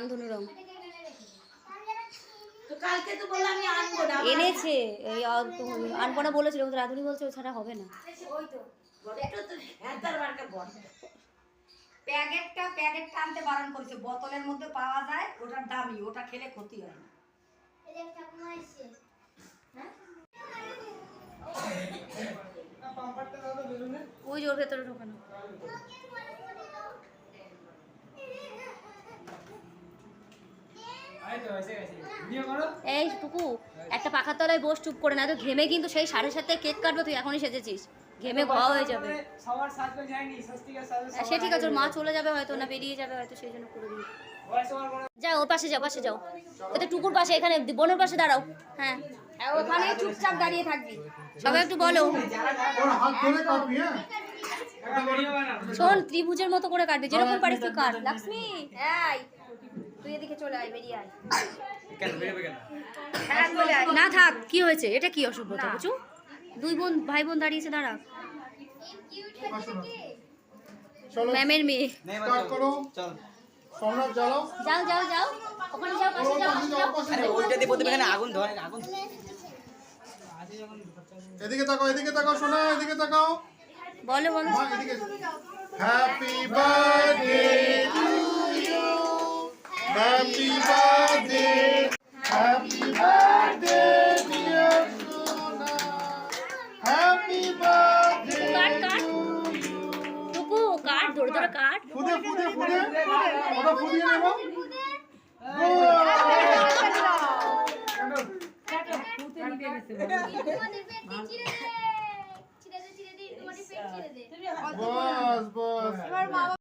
রং কামধনু রং। তো কালকে তো বললাম আমি আনব না এনেছে এই আনপনা বলেছিল কিন্তু রাধুনি বলছে ও ছাড়া হবে না। প্যাকেটটা প্যাকেটটা আনতে বারণ করেছে। বোতলের মধ্যে পাওয়া যায় ওটার দামি ওটা খেলে ক্ষতি হয় না। ওই ওর ভেতরে ঢোকানো এই টুকু, একটা পাখার তলায় বস, চুপ করে না তো ঘেমে কিন্তু সেই সাড়ে সাতটায় কেক কাটবো, তুই এখনই সেজেছিস। ঘেমে ঘা হয়ে যাবে। সে ঠিক আছে, ওর মা চলে যাবে হয়তো, না বেরিয়ে যাবে হয়তো, সেই জন্য করে দিই যাও, ওর পাশে যাও পাশে যাও। এটা টুকুর পাশে, এখানে, বোনের পাশে দাঁড়াও। হ্যাঁ। ওখানে চুপচাপ দাঁড়িয়ে থাকবি। সবাই একটু বলো। হ্যাঁ শোন, ত্রিভুজের মতো করে কাটবি, যেরকম পারিস তুই কাট। লক্ষ্মী তুই এদিকে চলে আয় বেরিয়ে আয়। কেন বেরোবে কেন? হ্যাঁ চলে আয়। না থাক কি হয়েছে? এটা কি অসভ্যতা বুঝু দুই বোন ভাই বোন দাঁড়িয়েছে দাঁড়া। ম্যামের মেয়ে। স্টার্ট করো। চল। সম্রাট জ্বালাও যাও যাও যাও। ওখানে যাও পাশে যাও আরে ওইটা দিয়ে প্রথমে এখানে আগুন ধরে আগুন এদিকে তাকাও এদিকে তাকাও শোনা এদিকে তাকাও। বলো বলো। হ্যাপি বার্থডে ফুদে ফুদে ফুদে। ওটা ফুদিয়ে নেব। বস বস।